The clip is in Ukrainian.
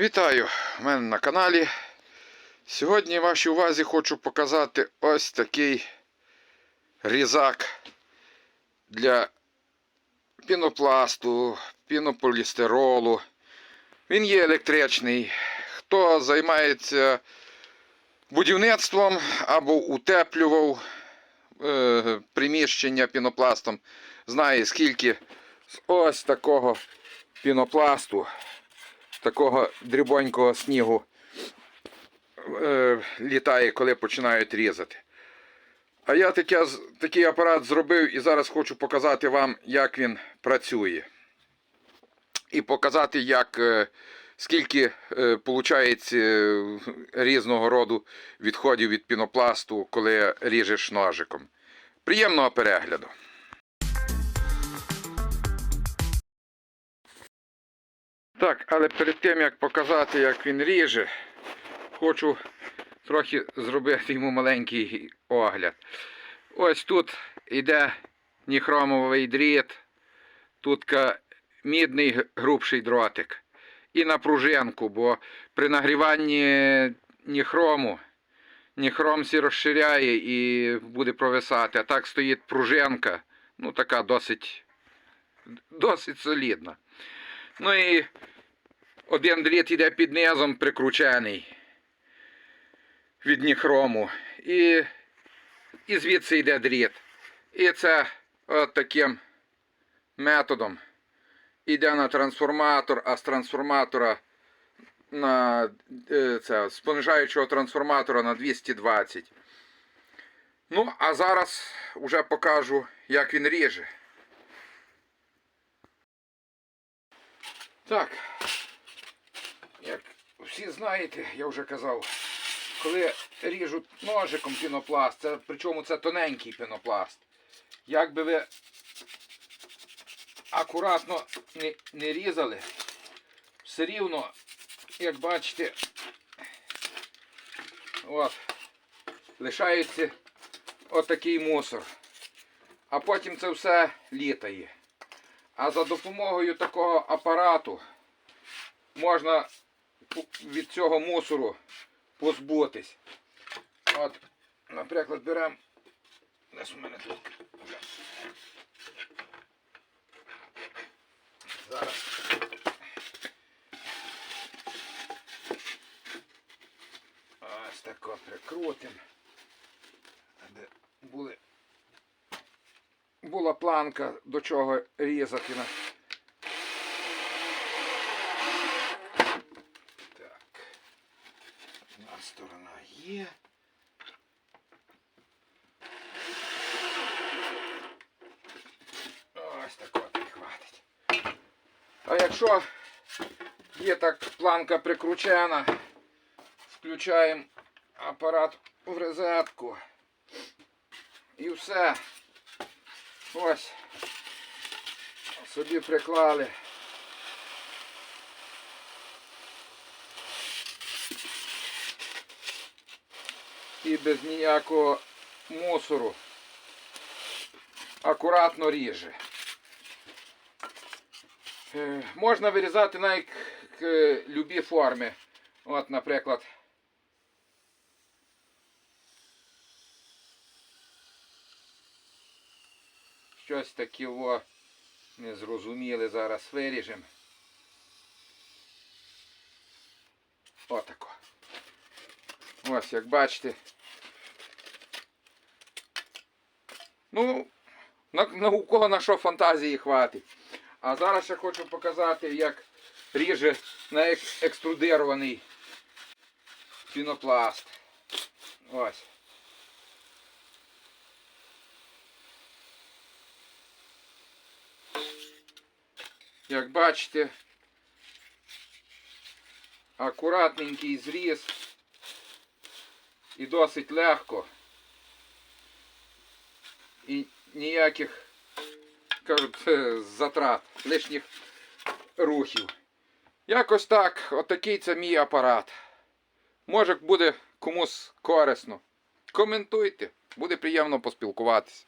Вітаю в мене на каналі. Сьогодні вашій увазі хочу показати ось такий різак для пінопласту, пінополістиролу. Він є електричний. Хто займається будівництвом або утеплював е, приміщення пінопластом, знає скільки з ось такого пінопласту такого дрібонького снігу е, літає, коли починають різати. А я таке, такий апарат зробив і зараз хочу показати вам, як він працює. І показати, як, е, скільки виходить різного роду відходів від пінопласту, коли ріжеш ножиком. Приємного перегляду! Так, але перед тим як показати, як він ріже, хочу трохи зробити йому маленький огляд. Ось тут йде ніхромовий дріт, тут мідний грубший дротик. І на пружинку, бо при нагріванні ніхрому ніхром сі розширяє і буде провисати. А так стоїть пружинка, ну така досить, досить солідна. Ну і один дріт йде під низом прикручений від ніхрому. І, і звідси йде дріт. І це от таким методом йде на трансформатор, а з трансформатора на е, це, з трансформатора на 220. Ну, а зараз вже покажу, як він ріже. Так, як всі знаєте, я вже казав, коли ріжуть ножиком пінопласт, це, причому це тоненький пінопласт, як би ви акуратно не, не різали, все рівно, як бачите, от, лишається отакий мусор. А потім це все літає. А за допомогою такого апарату можна від цього мусору позбутись. От, наприклад, беремо. Десь у мене тут. Зараз. Ось тако прикрутимо. Де були була планка до чого різати. Так. Одна сторона є. Ось так от і хватить. А якщо є так планка прикручена, включаємо апарат в розетку. І все. Ось. Собі приклали. І без ніякого мусору. Акуратно ріже. Е, Можна вирізати навіть к- любі форми. От, наприклад. Щось таке о, незрозуміле зараз виріжемо. Отако. Ось, як бачите. Ну, на, на у кого на що фантазії хватить. А зараз ще хочу показати, як ріже на екструдирований пінопласт. Ось. Як бачите, акуратненький зріз і досить легко. І ніяких, кажуть, е, затрат, лишніх рухів. Якось так, отакий це мій апарат. Може буде комусь корисно. Коментуйте, буде приємно поспілкуватися.